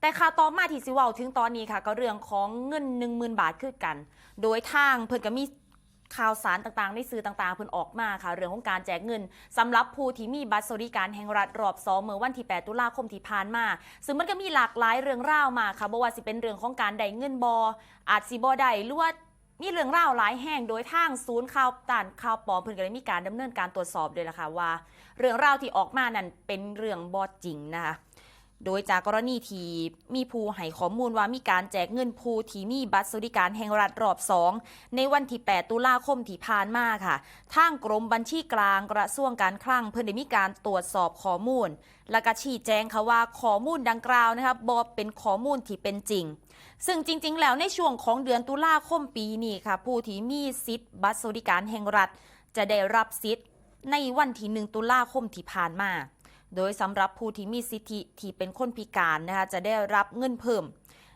แต่ข่าวต่อมาที่สิว้าถึงตอนนี้ค่ะก็เรื่องของเงิน 10,000 บาทคือกัน โดยทางเพิ่นก็มีข่าวสารต่างๆในสื่อต่างๆ เพิ่นออกมาค่ะ เรื่องของการแจกเงินสำหรับผู้ที่มีบัตรสวัสดิการแห่งรัฐรอบ2เมื่อวันที่ 8 ตุลาคมที่ผ่านมา ซึ่งมันก็มีหลากหลายเรื่องราวมาค่ะบ่ว่าสิเป็นเรื่องของการได้เงินบออาจสิบ่ได้หรือว่ามีเรื่องราวหลายแห่งโดยทางศูนย์ข่าวต้านข่าวปลอมเพิ่นก็ได้มีการดำเนินการตรวจสอบด้วยล่ะค่ะว่า เรื่องราวที่ออกมานั่นเป็นเรื่องบอจริงนะคะ โดยจากกรณีที่มีผู้ให้ข้อมูลว่ามีการแจกเงินผู้ที่มีบัตรสวัสดิการแห่งรัฐรอบ2ในวันที่ 8 ตุลาคมที่ผ่านมาค่ะ ทางกรมบัญชีกลางกระทรวงการคลังเพิ่นได้มีการตรวจสอบข้อมูล และก็ชี้แจงค่ะว่าข้อมูลดังกล่าวนะคะบอเป็นข้อมูลที่เป็นจริง ซึ่งจริง ๆ แล้วในช่วงของเดือนตุลาคมปีนี้ค่ะ ผู้ที่มีสิทธิ์บัตรสวัสดิการแห่งรัฐ จะได้รับสิทธิ์ในวันที่ 1 ตุลาคมที่ผ่านมา โดยสำหรับผู้ที่มีสิทธิที่เป็นคนพิการนะคะจะได้รับเงินเพิ่ม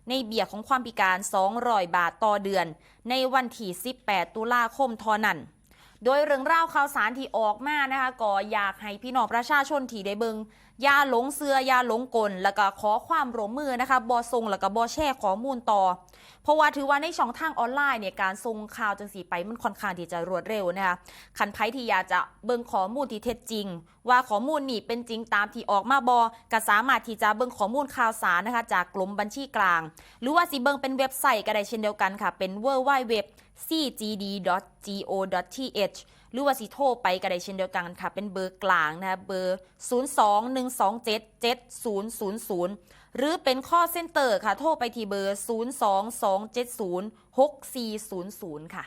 ในเบี้ยของความพิการ 200 บาทต่อเดือน ในวันที่ 18 ตุลาคมทอนั้น โดยเรื่องราวข่าวสารที่ออกมานะคะก็อยากให้พี่น้องประชาชนที่ได้เบิงอย่าหลงเสืออย่าหลงกล แล้วก็ขอความร่วมมือนะคะบอทรงแล้วก็บอแชร์ข้อมูลต่อ เพราะว่าถือว่าในช่องทางออนไลน์เนี่ยการส่งข่าวจังสีไปมันค่อนข้างที่จะรวดเร็วนะคะคันไพที่อยากจะเบิ่งข้อมูลที่เท็จจริง ว่าข้อมูลนี่เป็นจริงตามที่ออกมาบอก็สามารถที่จะเบิ่งข้อมูลข่าวสารนะคะจากกรมบัญชีกลาง หรือว่าสิเบิ่งเป็นเว็บไซต์ก็ได้เช่นเดียวกันค่ะเป็น w w w cgd.go.th หรือว่าสิโทรไปก็ได้เช่นเดียวกันค่ะ เป็นเบอร์กลางนะคะเบอร์ 02-127-7000 หรือเป็นข้อเซ็นเตอร์ค่ะ โทรไปที่เบอร์ 022706400 ค่ะ